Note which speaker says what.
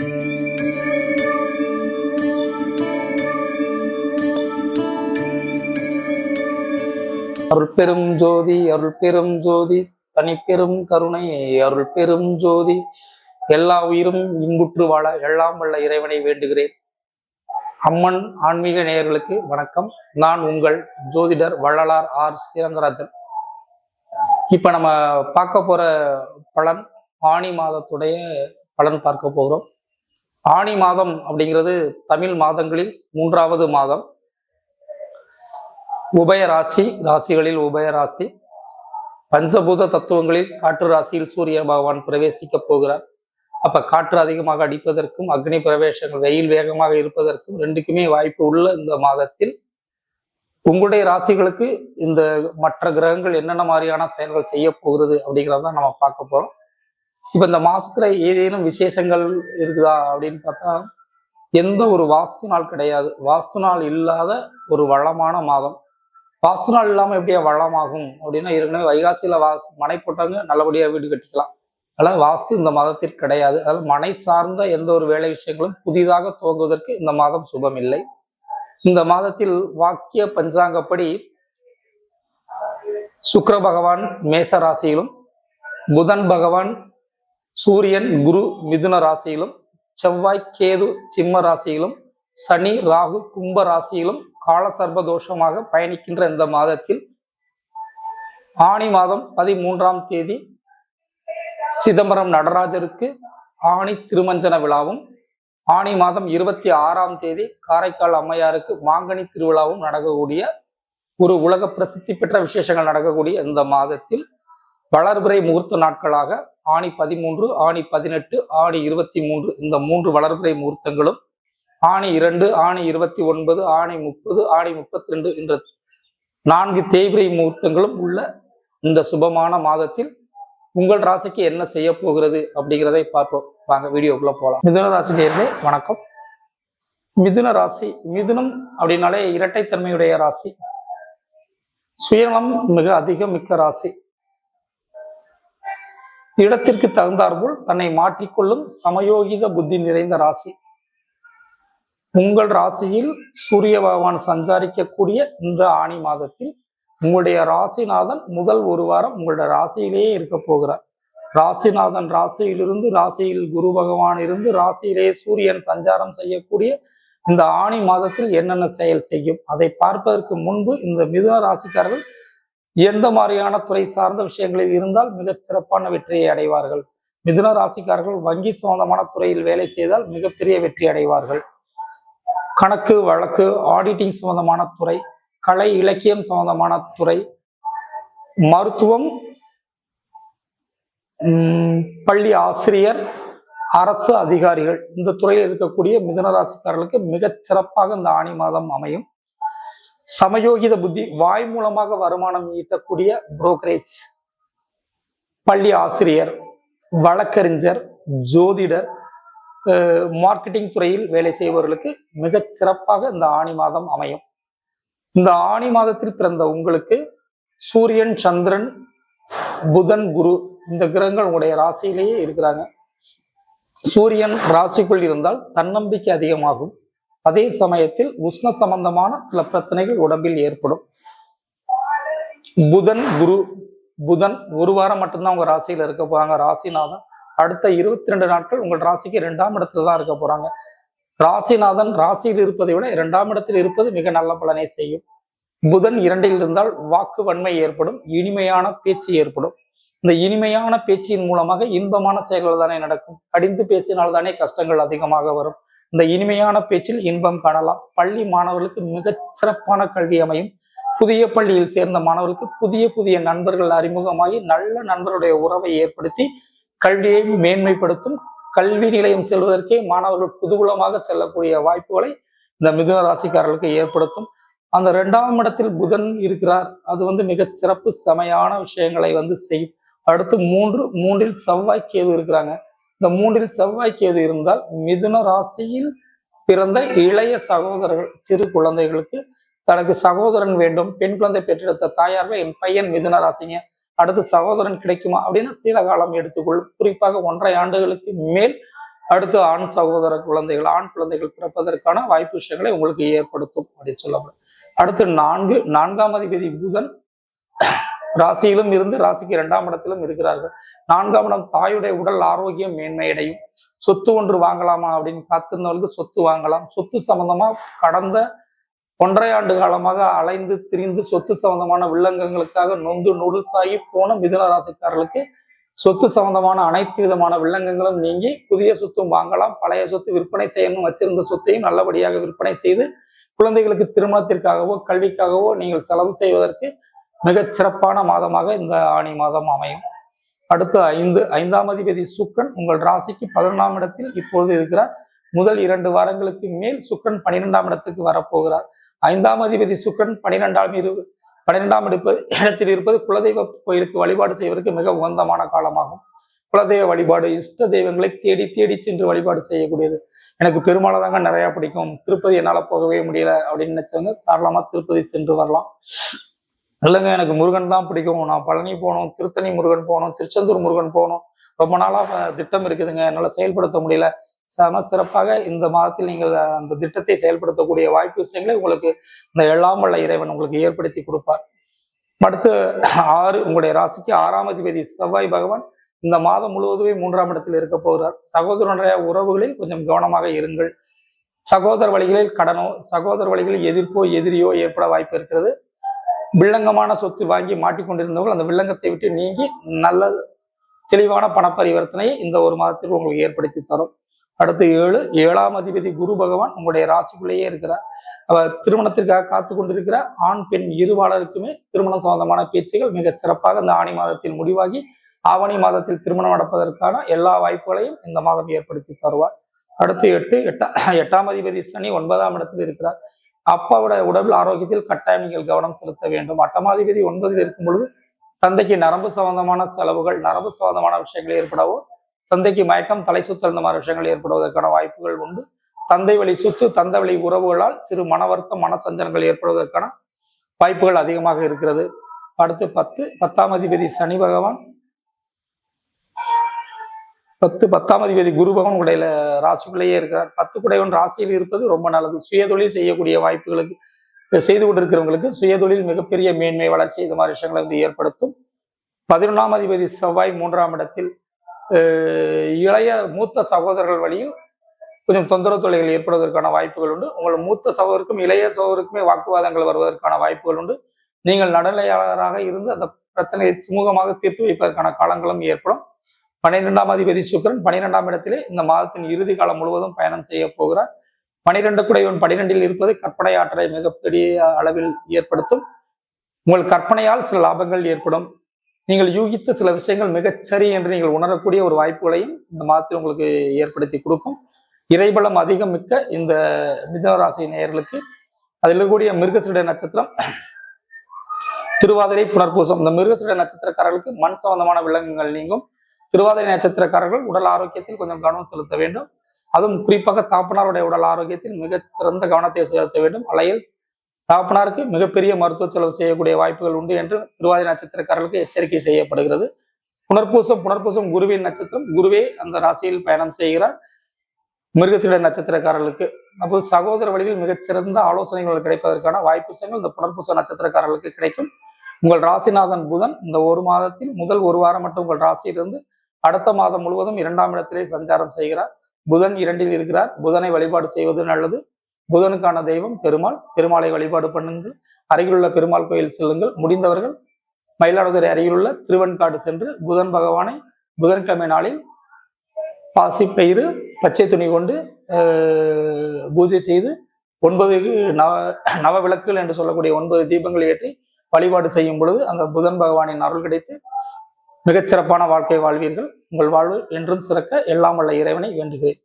Speaker 1: அருள் பெரும் ஜோதி அருள் பெரும் ஜோதி தனிப்பெரும் கருணை அருள் பெரும் ஜோதி. எல்லா உயிரும் இன்புற்று வாழ எல்லாம் வல்ல இறைவனை வேண்டுகிறேன். அம்மன் ஆன்மீக நேயர்களுக்கு வணக்கம். நான் உங்கள் ஜோதிடர் வள்ளலார் ஆர். ஸ்ரீரங்கராஜன் இப்ப நம்ம பார்க்க போற பலன் ஆணி மாதத்துடைய பலன் பார்க்க போகிறோம். ஆணி மாதம் அப்படிங்கிறது தமிழ் மாதங்களில் மூன்றாவது மாதம். உபய ராசி ராசிகளில் உபய ராசி. பஞ்சபூத தத்துவங்களில் காற்று ராசியில் சூரிய பகவான் பிரவேசிக்க போகிறார். அப்ப காற்று அதிகமாக அடிப்பதற்கும் அக்னி பிரவேசங்கள் வெயில் வேகமாக இருப்பதற்கும் ரெண்டுக்குமே வாய்ப்பு உள்ள இந்த மாதத்தில் உங்களுடைய ராசிகளுக்கு இந்த மற்ற கிரகங்கள் என்னென்ன மாதிரியான செயல்கள் செய்ய போகிறது அப்படிங்கிறத நம்ம பார்க்க போறோம். இப்ப இந்த மாசத்துல ஏதேனும் விசேஷங்கள் இருக்குதா அப்படின்னு பார்த்தா எந்த ஒரு வாஸ்து நாள் கிடையாது. வாஸ்து நாள் இல்லாத ஒரு வளமான மாதம். வாஸ்து நாள் இல்லாமல் எப்படியா வளமாகும் அப்படின்னா ஏற்கனவே வைகாசியில வாஸ் மனை போட்டவங்க நல்லபடியா வீடு கட்டிக்கலாம். அதனால வாஸ்து இந்த மாதத்திற்கு கிடையாது. அதனால மனை சார்ந்த எந்த ஒரு வேலை விஷயங்களும் புதிதாக துவங்குவதற்கு இந்த மாதம் சுபம் இல்லை இந்த மாதத்தில் வாக்கிய பஞ்சாங்கப்படி சுக்கர பகவான் மேச ராசியிலும் புதன் பகவான் சூரியன் குரு மிதுன ராசியிலும் செவ்வாய் கேது சிம்ம ராசியிலும் சனி ராகு கும்ப ராசியிலும் காலசர்ப தோஷமாக பயணிக்கின்ற இந்த மாதத்தில் ஆணி மாதம் பதிமூன்றாம் தேதி சிதம்பரம் நடராஜருக்கு ஆணி திருமஞ்சன விழாவும் ஆணி மாதம் இருபத்தி ஆறாம் தேதி காரைக்கால் அம்மையாருக்கு மாங்கனி திருவிழாவும் நடக்கக்கூடிய ஒரு உலக பிரசித்தி பெற்ற விசேஷங்கள் நடக்கக்கூடிய இந்த மாதத்தில் வளர்பிறை முகூர்த்த நாட்களாக ஆணி பதிமூன்று ஆணி பதினெட்டு ஆணி இருபத்தி மூன்று இந்த மூன்று வளர்பிறை முகூர்த்தங்களும் ஆணி இரண்டு ஆணி இருபத்தி ஒன்பது ஆணி முப்பது ஆணி முப்பத்தி ரெண்டு என்ற நான்கு தேய்பிரை முகூர்த்தங்களும் உள்ள இந்த சுபமான மாதத்தில் உங்கள் ராசிக்கு என்ன செய்ய போகிறது அப்படிங்கிறதை பார்ப்போம். வாங்க வீடியோக்குள்ள போகலாம் மிதுன ராசி நேர்களே வணக்கம். மிதுன ராசி மிதுனம் அப்படின்னாலே இரட்டைத்தன்மையுடைய ராசி. சுயநலம் மிக அதிகம் மிக்க ராசி. இடத்திற்கு தகுந்தாற்போல் தன்னை மாற்றிக்கொள்ளும் சமயோகித புத்தி நிறைந்த ராசி. உங்கள் ராசியில் சூரிய பகவான் சஞ்சாரிக்கக்கூடிய இந்த ஆணி மாதத்தில் உங்களுடைய ராசிநாதன் முதல் ஒரு வாரம் உங்களுடைய ராசியிலேயே இருக்க போகிறார். ராசிநாதன் ராசியிலிருந்து ராசியில் குரு பகவான் இருந்து ராசியிலேயே சூரியன் சஞ்சாரம் செய்யக்கூடிய இந்த ஆணி மாதத்தில் என்னென்ன செயல் செய்யும் அதை பார்ப்பதற்கு முன்பு இந்த மிதுன ராசிக்காரர்கள் எந்த மாதிரியான துறை சார்ந்த விஷயங்களில் இருந்தால் மிகச் சிறப்பான வெற்றியை அடைவார்கள். மிதுன ராசிக்காரர்கள் வங்கி சம்பந்தமான துறையில் வேலை செய்தால் மிகப்பெரிய வெற்றி அடைவார்கள். கணக்கு வழக்கு ஆடிட்டிங் சம்பந்தமான துறை கலை இலக்கியம் சம்பந்தமான துறை மருத்துவம் பள்ளி ஆசிரியர் அரசு அதிகாரிகள் இந்த துறையில் இருக்கக்கூடிய மிதுன ராசிக்காரர்களுக்கு மிகச் சிறப்பாக இந்த ஆணி மாதம் அமையும். சமயோகித புத்தி வாய் மூலமாக வருமானம் ஈட்டக்கூடிய புரோக்கரேஜ் பள்ளி ஆசிரியர் வழக்கறிஞர் ஜோதிடர் மார்க்கெட்டிங் துறையில் வேலை செய்பவர்களுக்கு மிகச் சிறப்பாக இந்த ஆணி மாதம் அமையும். இந்த ஆணி மாதத்தில் பிறந்த உங்களுக்கு சூரியன் சந்திரன் புதன் குரு இந்த கிரகங்கள் உங்களுடைய ராசியிலேயே இருக்கிறாங்க. சூரியன் ராசிக்குள் இருந்தால் தன்னம்பிக்கை அதிகமாகும். அதே சமயத்தில் உஷ்ண சம்பந்தமான சில பிரச்சனைகள் உடம்பில் ஏற்படும். புதன் குரு புதன் ஒரு வாரம் மட்டும்தான் உங்க ராசியில இருக்க போறாங்க. ராசிநாதன் அடுத்த இருபத்தி ரெண்டு நாட்கள் உங்கள் ராசிக்கு இரண்டாம் இடத்துல தான் இருக்க போறாங்க. ராசிநாதன் ராசியில் இருப்பதை விட இரண்டாம் இடத்தில் இருப்பது மிக நல்ல பலனை செய்யும். புதன் இரண்டில் இருந்தால் வாக்கு வன்மை ஏற்படும் இனிமையான பேச்சு ஏற்படும். இந்த இனிமையான பேச்சின் மூலமாக இன்பமான செயல்கள் தானே நடக்கும். கடிந்து பேசினால் தானே கஷ்டங்கள் அதிகமாக வரும். இந்த இனிமையான பேச்சில் இன்பம் காணலாம். பள்ளி மாணவர்களுக்கு மிக சிறப்பான கல்வி அமையும். புதிய பள்ளியில் சேர்ந்த மாணவர்களுக்கு புதிய புதிய நண்பர்கள் அறிமுகமாகி நல்ல நண்பருடைய உறவை ஏற்படுத்தி கல்வியை மேன்மைப்படுத்தும் கல்வி நிலையம் செல்வதற்கே மாணவர்கள் புதுகுலமாக செல்லக்கூடிய வாய்ப்புகளை இந்த மிதுன ராசிக்காரர்களுக்கு ஏற்படுத்தும். அந்த இரண்டாம் இடத்தில் புதன் இருக்கிறார். அது வந்து மிக சிறப்பு செமையான விஷயங்களை வந்து செய்யும் அடுத்து மூன்று மூன்றில் செவ்வாய் கேது இருக்கிறாங்க. இந்த மூன்றில் செவ்வாய் கேது இருந்தால் மிதுன ராசியில் பிறந்த இளைய சகோதரர்கள் சிறு குழந்தைகளுக்கு தனக்கு சகோதரன் வேண்டும். பெண் குழந்தை பெற்றெடுத்த தாயார்கள் என் பையன் மிதுன ராசிங்க அடுத்து சகோதரன் கிடைக்குமா? அப்படின்னு சில காலம் எடுத்துக்கொள்ளும். குறிப்பாக ஒன்றரை ஆண்டுகளுக்கு மேல் அடுத்து ஆண் சகோதர குழந்தைகள் ஆண் குழந்தைகள் பிறப்பதற்கான வாய்ப்பு விஷயங்களை உங்களுக்கு ஏற்படுத்தும் அப்படின்னு சொல்லப்படும். அடுத்து நான்கு நான்காம் அதிபதி புதன் ராசியிலும் இருந்து ராசிக்கு இரண்டாம் இடத்திலும் இருக்கிறார்கள். நான்காம் இடம் தாயுடைய உடல் ஆரோக்கியம் மேன்மையடையும். சொத்து ஒன்று வாங்கலாமா அப்படின்னு காத்திருந்தவர்களுக்கு சொத்து வாங்கலாம். சொத்து சம்பந்தமா கடந்த ஒன்றரை ஆண்டு காலமாக அலைந்து திரிந்து சொத்து சம்பந்தமான வில்லங்கங்களுக்காக நொந்து நூடுல்ஸ் போன மிதுன ராசிக்காரர்களுக்கு சொத்து சம்பந்தமான அனைத்து விதமான வில்லங்கங்களும் நீங்கி புதிய சொத்தும் வாங்கலாம். பழைய சொத்து விற்பனை செய்யணும். வச்சிருந்த சொத்தையும் நல்லபடியாக விற்பனை செய்து குழந்தைகளுக்கு திருமணத்திற்காகவோ கல்விக்காகவோ நீங்கள் செலவு செய்வதற்கு மிகச் சிறப்பான மாதமாக இந்த ஆணி மாதம் அமையும். அடுத்து ஐந்து ஐந்தாம் அதிபதி சுக்கன் உங்கள் ராசிக்கு பதினொன்றாம் இடத்தில் இப்பொழுது இருக்கிறார். முதல் இரண்டு வாரங்களுக்கு மேல் சுக்கன் பனிரெண்டாம் இடத்துக்கு வரப்போகிறார். ஐந்தாம் அதிபதி சுக்கன் பனிரெண்டாம் இரு பன்னிரெண்டாம் எடுப்பது இடத்தில் இருப்பது குலதெய்வ கோயிலுக்கு வழிபாடு செய்வதற்கு மிக உகந்தமான காலமாகும். குலதெய்வ வழிபாடு இஷ்ட தெய்வங்களை தேடி தேடி சென்று வழிபாடு செய்யக்கூடியது. எனக்கு பெருமாளை தாங்க நிறைய பிடிக்கும். திருப்பதி என்னால் போகவே முடியல அப்படின்னு நினைச்சவங்க தாராளமாக திருப்பதி சென்று வரலாம். இல்லைங்க எனக்கு முருகன் தான் பிடிக்கும். நான் பழனி போகணும் திருத்தணி முருகன் போகணும் திருச்செந்தூர் முருகன் போகணும். ரொம்ப நாளாக திட்டம் இருக்குதுங்க. என்னால் செயல்படுத்த முடியல. செம சிறப்பாக இந்த மாதத்தில் நீங்கள் அந்த திட்டத்தை செயல்படுத்தக்கூடிய வாய்ப்பு விஷயங்களை உங்களுக்கு இந்த எல்லாம் வல்ல இறைவன் உங்களுக்கு ஏற்படுத்தி கொடுப்பார். அடுத்து ஆறு உங்களுடைய ராசிக்கு ஆறாம் அதிபதி செவ்வாய் பகவான் இந்த மாதம் முழுவதுமே மூன்றாம் இடத்தில் இருக்க போகிறார். சகோதரனுடைய உறவுகளில் கொஞ்சம் கவனமாக இருங்கள். சகோதர வழிகளில் கடனோ சகோதர வழிகளில் எதிர்ப்போ எதிரியோ ஏற்பட வாய்ப்பு இருக்கிறது. வில்லங்கமான சொத்து வாங்கி மாட்டிக்கொண்டிருந்தவர்கள் அந்த வில்லங்கத்தை விட்டு நீங்கி நல்ல தெளிவான பண பரிவர்த்தனையை இந்த ஒரு மாதத்திற்கு உங்களுக்கு ஏற்படுத்தி தரும். அடுத்து ஏழு ஏழாம் அதிபதி குரு பகவான் உங்களுடைய ராசிக்குள்ளேயே இருக்கிறார். அவர் திருமணத்திற்காக காத்து கொண்டிருக்கிற ஆண் பெண் இருவாளருக்குமே திருமணம் சம்பந்தமான பேச்சுகள் மிக சிறப்பாக இந்த ஆணி மாதத்தில் முடிவாகி ஆவணி மாதத்தில் திருமணம் நடப்பதற்கான எல்லா வாய்ப்புகளையும் இந்த மாதம் ஏற்படுத்தி தருவார். அடுத்து எட்டு எட்டா எட்டாம் அதிபதி சனி ஒன்பதாம் இடத்தில் இருக்கிறார். அப்பாவோட உடல் ஆரோக்கியத்தில் கட்டாயம் நீங்கள் கவனம் செலுத்த வேண்டும். அட்டமாதிபதி ஒன்பதில் இருக்கும் பொழுது தந்தைக்கு நரம்பு சம்பந்தமான செலவுகள் நரம்பு சம்பந்தமான விஷயங்கள் ஏற்படவோ தந்தைக்கு மயக்கம் தலை சுத்தல் இந்த மாதிரி விஷயங்கள் ஏற்படுவதற்கான வாய்ப்புகள் உண்டு. தந்தை வழி சுத்து தந்தை வழி உறவுகளால் சிறு மன வருத்தம் மனசஞ்சலங்கள் ஏற்படுவதற்கான வாய்ப்புகள் அதிகமாக இருக்கிறது. அடுத்து பத்து பத்தாம் அதிபதி சனி பகவான் பத்து பத்தாம் அதிபதி குருபவன் உடையில ராசிக்குள்ளேயே இருக்கிறார் பத்து குடையவன் ராசியில் இருப்பது ரொம்ப நல்லது. சுயதொழில் செய்யக்கூடிய வாய்ப்புகளுக்கு செய்து கொண்டிருக்கிறவங்களுக்கு சுயதொழில் மிகப்பெரிய மேன்மை வளர்ச்சி இது மாதிரி விஷயங்களை வந்து ஏற்படுத்தும். பதினொன்றாம் அதிபதி செவ்வாய் மூன்றாம் இடத்தில் இளைய மூத்த சகோதரர்கள் வழியில் கொஞ்சம் தொந்தரவு தொலைகள் ஏற்படுவதற்கான வாய்ப்புகள் உண்டு. உங்கள் மூத்த சகோதருக்கும் இளைய சகோதருக்குமே வாக்குவாதங்கள் வருவதற்கான வாய்ப்புகள் உண்டு. நீங்கள் நடுநிலையாளராக இருந்து அந்த பிரச்சனையை சுமூகமாக தீர்த்து வைப்பதற்கான காலங்களும் ஏற்படும். பன்னிரெண்டாம் அதிபதி சுக்கரன் பனிரெண்டாம் இடத்திலே இந்த மாதத்தின் இறுதி காலம் முழுவதும் பயணம் செய்ய போகிறார். பனிரெண்டு குடைவன் பனிரெண்டில் இருப்பது கற்பனை ஆற்றலை மிகப்பெரிய அளவில் ஏற்படுத்தும். உங்கள் கற்பனையால் சில லாபங்கள் ஏற்படும். நீங்கள் யூகித்த சில விஷயங்கள் மிகச்சரி என்று நீங்கள் உணரக்கூடிய ஒரு வாய்ப்புகளையும் இந்த மாதத்தில் உங்களுக்கு ஏற்படுத்தி கொடுக்கும். இறைபலம் அதிகம் மிக்க இந்த மிதனராசி நேயர்களுக்கு அதில் இருக்கக்கூடிய மிருகசுட நட்சத்திரம் திருவாதிரை புனர்பூசம். இந்த மிருகசுட நட்சத்திரக்காரர்களுக்கு மண் சம்பந்தமான விலங்குகள் நீங்கும். திருவாதிரை நட்சத்திரக்காரர்கள் உடல் ஆரோக்கியத்தில் கொஞ்சம் கவனம் செலுத்த வேண்டும். அதுவும் குறிப்பாக தாப்பனாருடைய உடல் ஆரோக்கியத்தில் மிக சிறந்த கவனத்தை செலுத்த வேண்டும். அலையில் தாப்பனாருக்கு மிகப்பெரிய மருத்துவ செலவு செய்யக்கூடிய வாய்ப்புகள் உண்டு என்று திருவாதிரை நட்சத்திரக்காரர்களுக்கு எச்சரிக்கை செய்யப்படுகிறது. புனர்பூசம் புனர்பூசம் குருவின் நட்சத்திரம். குருவே அந்த ராசியில் பயணம் செய்கிறார். மிருகசீட நட்சத்திரக்காரர்களுக்கு. அப்போது சகோதர வழியில் மிகச்சிறந்த ஆலோசனைகள் கிடைப்பதற்கான வாய்ப்பு இந்த புனர்பூச நட்சத்திரக்காரர்களுக்கு கிடைக்கும். உங்கள் ராசிநாதன் புதன். இந்த ஒரு மாதத்தில் முதல் ஒரு வாரம் மட்டும் உங்கள் ராசியிலிருந்து அடுத்த மாதம் முழுவதும் இரண்டாம் இடத்திலே சஞ்சாரம் செய்கிறார். புதன் இரண்டில் இருக்கிறார். புதனை வழிபாடு செய்வது நல்லது. புதனுக்கான தெய்வம் பெருமாள். பெருமாளை வழிபாடு பண்ணுங்கள். அருகிலுள்ள பெருமாள் கோயில் செல்லுங்கள். முடிந்தவர்கள் மயிலாடுதுறை அருகிலுள்ள திருவன்காடு சென்று புதன் பகவானை புதன்கிழமை நாளில் பாசிப்பயிறு பச்சை துணி கொண்டு பூஜை செய்து ஒன்பது நவ நவ விளக்குகள் என்று சொல்லக்கூடிய ஒன்பது தீபங்கள் ஏற்றி வழிபாடு செய்யும் பொழுது அந்த புதன் பகவானின் அருள் கிடைத்து மிகச்சிறப்பான வாழ்க்கை வாழ்வீர்கள். உங்கள் வாழ்வு என்றும் சிறக்க எல்லாம் வல்ல இறைவனை வேண்டுகிறேன்.